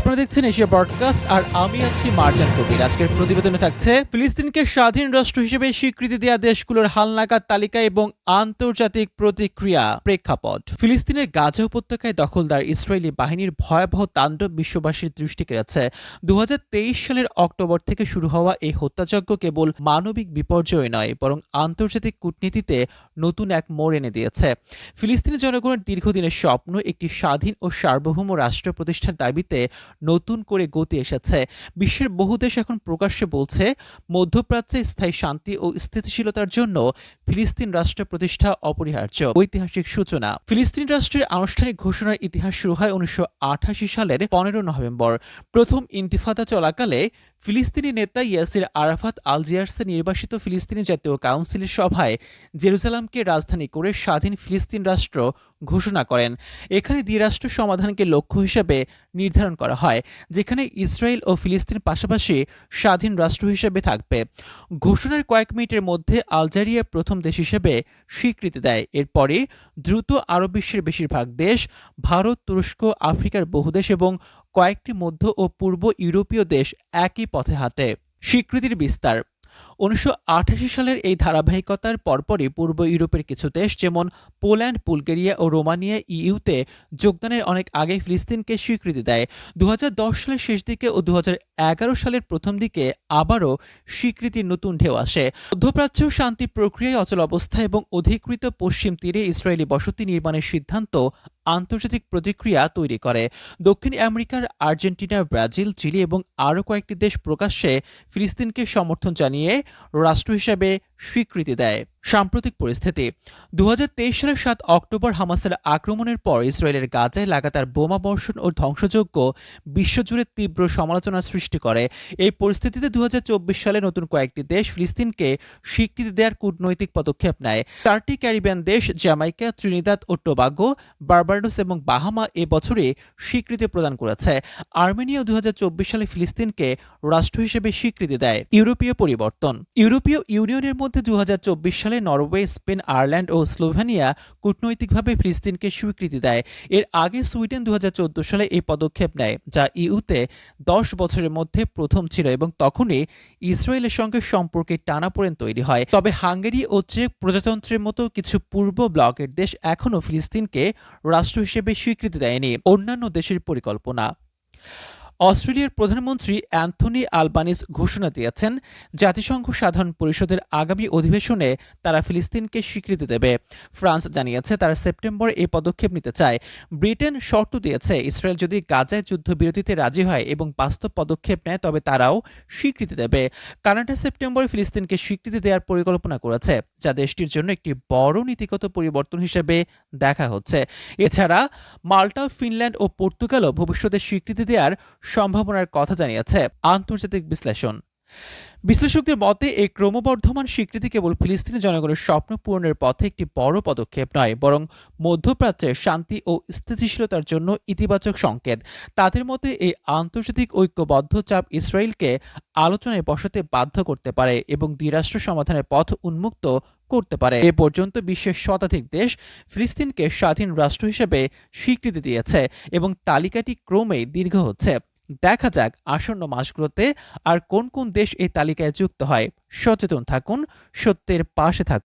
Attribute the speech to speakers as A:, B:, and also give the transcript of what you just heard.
A: আপনারা দেখছেন Asia broadcast আর আমি আছি মার্জান কবির। আজকের প্রতিবেদনে থাকছে, ফিলিস্তিনকে স্বাধীন রাষ্ট্র হিসেবে স্বীকৃতি দেওয়া দেশগুলোর হালনাগাদ তালিকা এবং আন্তর্জাতিক প্রতিক্রিয়া প্রেক্ষাপট। ফিলিস্তিনের গাজা উপত্যকায় দখলদার ইসরায়েলি বাহিনীর ভয়াবহ তাণ্ডব বিশ্ববাসীর দৃষ্টি কেড়েছে। দুহাজার তেইশ সালের অক্টোবর থেকে শুরু হওয়া এই হত্যাযজ্ঞ কেবল মানবিক বিপর্যয় নয়, বরং আন্তর্জাতিক কূটনীতিতে নতুন এক মোড় এনে দিয়েছে। ফিলিস্তিনি জনগণের দীর্ঘদিনের স্বপ্ন একটি স্বাধীন ও সার্বভৌম রাষ্ট্র প্রতিষ্ঠার দাবিতে নতুন করে গতি এসেছে। বিশ্বের বহু দেশ এখন প্রকাশ্যে বলছে, মধ্যপ্রাচ্যে স্থায়ী শান্তি ও স্থিতিশীলতার জন্য ফিলিস্তিন রাষ্ট্র প্রতিষ্ঠা অপরিহার্য। ঐতিহাসিক সূচনা। ফিলিস্তিন রাষ্ট্রের আনুষ্ঠানিক ঘোষণার ইতিহাস শুরু হয় উনিশশো আঠাশি সালের পনেরো নভেম্বর। প্রথম ইন্তিফাদা চলাকালে ফিলিস্তিনি নেতা ইয়াসির আরাফাত আলজিয়ার্সে নির্বাসিত ফিলিস্তিনি জাতীয় কাউন্সিলের সভায় জেরুজালামকে রাজধানী করে স্বাধীন ফিলিস্তিন রাষ্ট্র ঘোষণা করেন। এখানে দ্বিরাষ্ট্র সমাধানকে লক্ষ্য হিসেবে নির্ধারণ করা হয়, যেখানে ইসরায়েল ও ফিলিস্তিন পাশাপাশি স্বাধীন রাষ্ট্র হিসেবে থাকবে। ঘোষণার কয়েক মিনিটের মধ্যে আলজেরিয়া প্রথম দেশ হিসেবে স্বীকৃতি দেয়। এরপরে দ্রুত আরব বিশ্বের বেশিরভাগ দেশ, ভারত, তুরস্ক, আফ্রিকার বহু দেশ এবং কয়েকটি মধ্য ও পূর্ব ইউরোপীয় দেশ একই পথে হাঁটে। স্বীকৃতির বিস্তার। উনিশশো আঠাশি সালের এই ধারাবাহিকতার পরপরই পূর্ব ইউরোপের কিছু দেশ, যেমন পোল্যান্ড, বুলগেরিয়া ও রোমানিয়া ইইউতে যোগদানের অনেক আগে ফিলিস্তিনকে স্বীকৃতি দেয়। দু হাজার দশ সালের শেষ দিকে ও দু হাজার এগারো সালের প্রথম দিকে আবারও স্বীকৃতির নতুন ঢেউ আসে। মধ্যপ্রাচ্য শান্তি প্রক্রিয়ায় অচল অবস্থা এবং অধিকৃত পশ্চিম তীরে ইসরায়েলি বসতি নির্মাণের সিদ্ধান্ত আন্তর্জাতিক প্রতিক্রিয়া তৈরি করে। দক্ষিণ আমেরিকার আর্জেন্টিনা, ব্রাজিল, চিলি এবং আরও কয়েকটি দেশ প্রকাশ্যে ফিলিস্তিনকে সমর্থন জানিয়ে রাষ্ট্র হিসেবে স্বীকৃতি দেয়। সাম্প্রতিক পরিস্থিতি, দুহাজার তেইশ সালের সাত অক্টোবর হামাসের আক্রমণের পর ইসরায়েলের গাজায় লাগাতার বোমা বর্ষণ ও ধ্বংসযজ্ঞ বিশ্বজুড়ে তীব্র সমালোচনার সৃষ্টি করে। এই পরিস্থিতিতে দুহাজার চব্বিশ সালে নতুন কয়েকটি দেশ ফিলিস্তিনকে স্বীকৃতি দেওয়ার কূটনৈতিক পদক্ষেপ নেয়। চারটি ক্যারিবিয়ান দেশ, জ্যামাইকা, ত্রিনিদাদ ও টোবাগো, বার্বাডোস এবং বাহামা এ বছরে স্বীকৃতি প্রদান করেছে। আর্মেনিয়া দু হাজার চব্বিশ সালে ফিলিস্তিনকে রাষ্ট্র হিসেবে স্বীকৃতি দেয়। ইউরোপীয় পরিবর্তন, ইউরোপীয় ইউনিয়নের মধ্যে দু হাজার চব্বিশ সালে নরওয়ে, স্পেন, আয়ারল্যান্ড ও স্লোভেনিয়া কূটনৈতিকভাবে ফিলিস্তিনকে স্বীকৃতি দেয়। এর আগে সুইডেন দুহাজার চোদ্দ সালে এই পদক্ষেপ নেয়, যা ইউতে দশ বছরের মধ্যে প্রথম ছিল এবং তখনই ইসরায়েলের সঙ্গে সম্পর্কের টানাপোড়েন তৈরি হয়। তবে হাঙ্গেরি ও চেক প্রজাতন্ত্রের মতো কিছু পূর্ব ব্লকের দেশ এখনও ফিলিস্তিনকে রাষ্ট্র হিসেবে স্বীকৃতি দেয়নি, অন্যান্য দেশের পরিকল্পনা। অস্ট্রেলিয়ার প্রধানমন্ত্রী অ্যান্থনি আলবানিস ঘোষণা দিয়েছেন, জাতিসংঘ সাধারণ পরিষদের আগামী অধিবেশনে তারা ফিলিস্তিনকে স্বীকৃতি দেবে। ফ্রান্স জানিয়েছে তারা সেপ্টেম্বর এই পদক্ষেপ নিতে চায়। ব্রিটেন শর্ত দিয়েছে, ইসরায়েল যদি গাজায় যুদ্ধবিরতিতে রাজি হয় এবং বাস্তব পদক্ষেপ নেয়, তবে তারাও স্বীকৃতি দেবে। কানাডা সেপ্টেম্বরে ফিলিস্তিনকে স্বীকৃতি দেওয়ার পরিকল্পনা করেছে, যা দেশটির জন্য একটি বড় নীতিগত পরিবর্তন হিসেবে দেখা হচ্ছে। এছাড়া মাল্টা, ফিনল্যান্ড ও পর্তুগালও ভবিষ্যতে স্বীকৃতি দেওয়ার সম্ভাবনার কথা জানিয়েছে আন্তর্জাতিক বিশ্লেষণ। বিশ্লেষকদের মতে, এই ক্রমবর্ধমান স্বীকৃতি কেবল ফিলিস্তিনি জনগণের স্বপ্ন পূরণের পথে একটি বড় পদক্ষেপ নয়, বরং মধ্যপ্রাচ্যের শান্তি ও স্থিতিশীলতার জন্য ইতিবাচক সংকেত। তাদের মতে, এই আন্তর্জাতিক ঐক্যবদ্ধ চাপ ইসরায়েলকে আলোচনায় বসাতে বাধ্য করতে পারে এবং দ্বিরাষ্ট্র সমাধানের পথ উন্মুক্ত করতে পারে। এ পর্যন্ত বিশ্বের শতাধিক দেশ ফিলিস্তিনকে স্বাধীন রাষ্ট্র হিসেবে স্বীকৃতি দিয়েছে এবং তালিকাটি ক্রমেই দীর্ঘ হচ্ছে। দেখা যাক আসন্ন মাসগুলোতে আর কোন কোন দেশ এই তালিকায় যুক্ত হয়। সচেতন থাকুন, সত্যের পাশে থাকুন।